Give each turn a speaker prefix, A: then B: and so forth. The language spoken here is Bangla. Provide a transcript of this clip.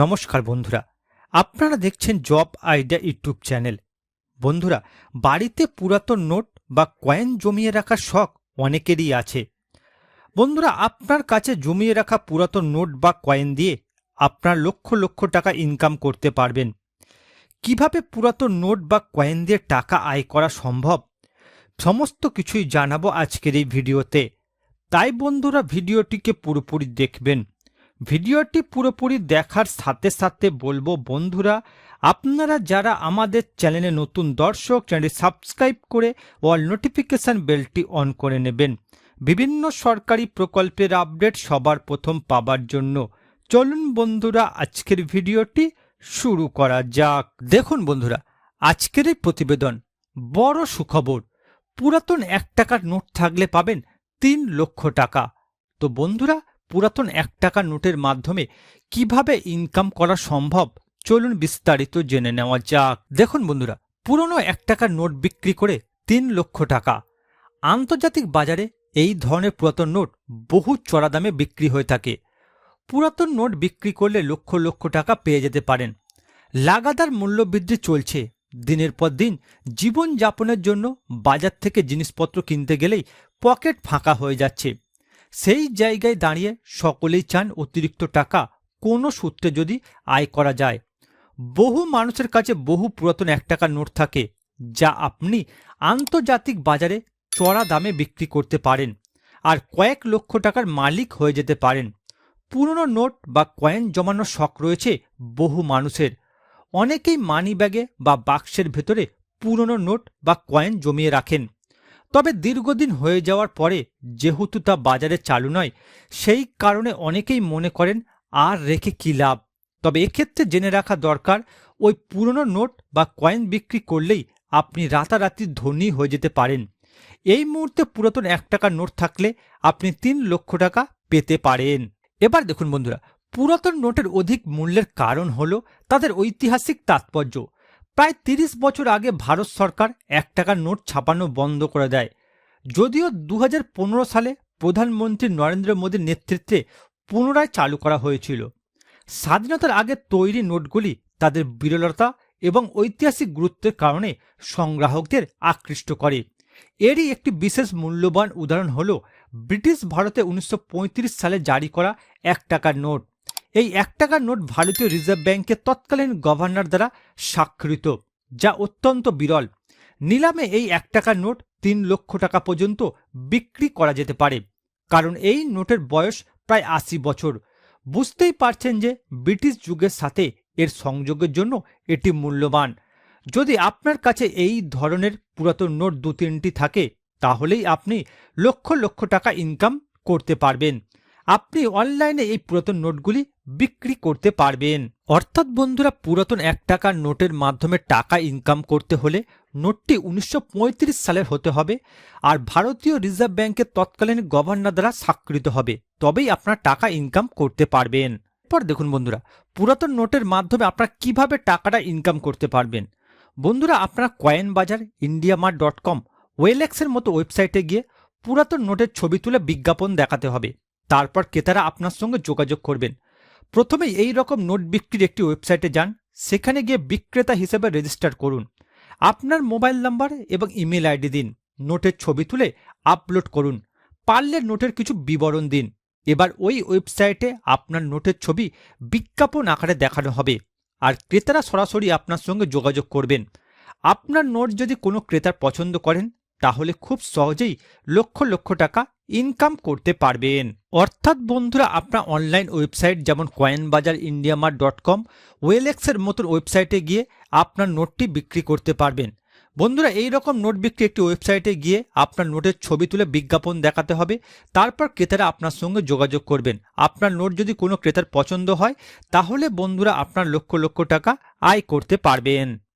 A: নমস্কার বন্ধুরা, আপনারা দেখছেন জব আইডিয়া ইউটিউব চ্যানেল। বন্ধুরা, বাড়িতে পুরাতন নোট বা কয়েন জমিয়ে রাখার শখ অনেকেরই আছে। বন্ধুরা, আপনার কাছে জমিয়ে রাখা পুরাতন নোট বা কয়েন দিয়ে আপনার লক্ষ লক্ষ টাকা ইনকাম করতে পারবেন। কীভাবে পুরাতন নোট বা কয়েন দিয়ে টাকা আয় করা সম্ভব? সমস্ত কিছুই জানাব আজকের এই ভিডিওতে। তাই বন্ধুরা, ভিডিওটিকে পুরোপুরি দেখবেন। ভিডিওটি পুরোপুরি দেখার সাথে সাথে বলব, বন্ধুরা, আপনারা যারা আমাদের চ্যানেলে নতুন দর্শক, চ্যানেলটি সাবস্ক্রাইব করে অল নোটিফিকেশন বেলটি অন করে নেবেন। বিভিন্ন সরকারি প্রকল্পের আপডেট সবার প্রথম পাবার জন্য। চলুন, বন্ধুরা, আজকের ভিডিওটি শুরু করা যাক। দেখুন, বন্ধুরা, আজকের এই প্রতিবেদন, বড় সুখবর। পুরাতন এক টাকার নোট থাকলে পাবেন তিন লক্ষ টাকা। তো, বন্ধুরা পুরাতন এক টাকা নোটের মাধ্যমে কীভাবে ইনকাম করা সম্ভব? চলুন বিস্তারিত জেনে নেওয়া যাক। দেখুন বন্ধুরা, পুরনো এক টাকার নোট বিক্রি করে তিন লক্ষ টাকা। আন্তর্জাতিক বাজারে এই ধরনের পুরাতন নোট বহু চড়া দামে বিক্রি হয়ে থাকে। পুরাতন নোট বিক্রি করলে লক্ষ লক্ষ টাকা পেয়ে যেতে পারেন। লাগাতার মূল্যবৃদ্ধি চলছে। দিনের পর দিন জীবনযাপনের জন্য বাজার থেকে জিনিসপত্র কিনতে গেলেই পকেট ফাঁকা হয়ে যাচ্ছে। সেই জায়গায় দাঁড়িয়ে সকলেই চান অতিরিক্ত টাকা, কোনো সূত্রে যদি আয় করা যায়। বহু মানুষের কাছে বহু পুরাতন এক টাকার নোট থাকে, যা আপনি আন্তর্জাতিক বাজারে চড়া দামে বিক্রি করতে পারেন আর কয়েক লক্ষ টাকার মালিক হয়ে যেতে পারেন। পুরনো নোট বা কয়েন জমানোর শখ রয়েছে বহু মানুষের। অনেকেই মানি ব্যাগে বা বাক্সের ভেতরে পুরনো নোট বা কয়েন জমিয়ে রাখেন। তবে দীর্ঘদিন হয়ে যাওয়ার পরে যেহেতু তা বাজারে চালু নয়, সেই কারণে অনেকেই মনে করেন আর রেখে কী লাভ। তবে এক্ষেত্রে জেনে রাখা দরকার, ওই পুরনো নোট বা কয়েন বিক্রি করলেই আপনি রাতারাতি ধনী হয়ে যেতে পারেন। এই মুহূর্তে পুরাতন এক টাকার নোট থাকলে আপনি তিন লক্ষ টাকা পেতে পারেন। এবার দেখুন বন্ধুরা, পুরাতন নোটের অধিক মূল্যের কারণ হল তাদের ঐতিহাসিক তাৎপর্য। প্রায় তিরিশ বছর আগে ভারত সরকার এক টাকার নোট ছাপানো বন্ধ করে দেয়। যদিও দু হাজার পনেরো সালে প্রধানমন্ত্রী নরেন্দ্র মোদীর নেতৃত্বে পুনরায় চালু করা হয়েছিল। স্বাধীনতার আগে তৈরি নোটগুলি তাদের বিরলতা এবং ঐতিহাসিক গুরুত্বের কারণে সংগ্রাহকদের আকৃষ্ট করে। এরই একটি বিশেষ মূল্যবান উদাহরণ হল ব্রিটিশ ভারতে উনিশশো পঁয়ত্রিশ সালে জারি করা এক টাকার নোট। এই এক টাকার নোট ভারতীয় রিজার্ভ ব্যাংকের তৎকালীন গভর্নর দ্বারা স্বাক্ষরিত, যা অত্যন্ত বিরল। নিলামে এই এক টাকার নোট তিন লক্ষ টাকা পর্যন্ত বিক্রি করা যেতে পারে, কারণ এই নোটের বয়স প্রায় আশি বছর। বুঝতেই পারছেন যে ব্রিটিশ যুগের সাথে এর সংযোগের জন্য এটি মূল্যবান। যদি আপনার কাছে এই ধরনের পুরাতন নোট দু তিনটি থাকে, তাহলেই আপনি লক্ষ লক্ষ টাকা ইনকাম করতে পারবেন। আপনি অনলাইনে এই পুরাতন নোটগুলি বিক্রি করতে পারবেন। অর্থাৎ বন্ধুরা, পুরাতন এক টাকার নোটের মাধ্যমে টাকা ইনকাম করতে হলে নোটটি উনিশশো পঁয়ত্রিশ সালের হতে হবে আর ভারতীয় রিজার্ভ ব্যাংকের তৎকালীন গভর্নর দ্বারা স্বাক্ষরিত হবে। তবেই আপনার টাকা ইনকাম করতে পারবেন। পর দেখুন বন্ধুরা, পুরাতন নোটের মাধ্যমে আপনারা কীভাবে টাকাটা ইনকাম করতে পারবেন? বন্ধুরা, আপনারা coin bazaar India mart dot com ওয়েলেক্সের মতো ওয়েবসাইটে গিয়ে পুরাতন নোটের ছবি তুলে বিজ্ঞাপন দেখাতে হবে। তারপর ক্রেতারা আপনার সঙ্গে যোগাযোগ করবেন। প্রথমে এই রকম নোট বিক্রির একটি ওয়েবসাইটে যান, সেখানে গিয়ে বিক্রেতা হিসেবে রেজিস্টার করুন। আপনার মোবাইল নাম্বার এবং ইমেল আইডি দিন। নোটের ছবি তুলে আপলোড করুন। পারলে নোটের কিছু বিবরণ দিন। এবার ওই ওয়েবসাইটে আপনার নোটের ছবি বিজ্ঞাপন আকারে দেখানো হবে। আর ক্রেতারা সরাসরি আপনার সঙ্গে যোগাযোগ করবেন। আপনার নোট যদি কোনো ক্রেতার পছন্দ করেন, তাহলে খুব সহজেই লক্ষ লক্ষ টাকা ইনকাম করতে পারবেন। অর্থাৎ বন্ধুরা, আপনার অনলাইন ওয়েবসাইট যেমন coin bazaar India mart dot com ওয়েলেক্সের মতন ওয়েবসাইটে গিয়ে আপনার নোটটি বিক্রি করতে পারবেন। বন্ধুরা এই রকম নোট বিক্রি একটি ওয়েবসাইটে গিয়ে আপনার নোটের ছবি তুলে বিজ্ঞাপন দেখাতে হবে। তারপর ক্রেতারা আপনার সঙ্গে যোগাযোগ করবেন। আপনার নোট যদি কোনো ক্রেতার পছন্দ হয়, তাহলে বন্ধুরা আপনার লক্ষ লক্ষ টাকা আয় করতে পারবেন।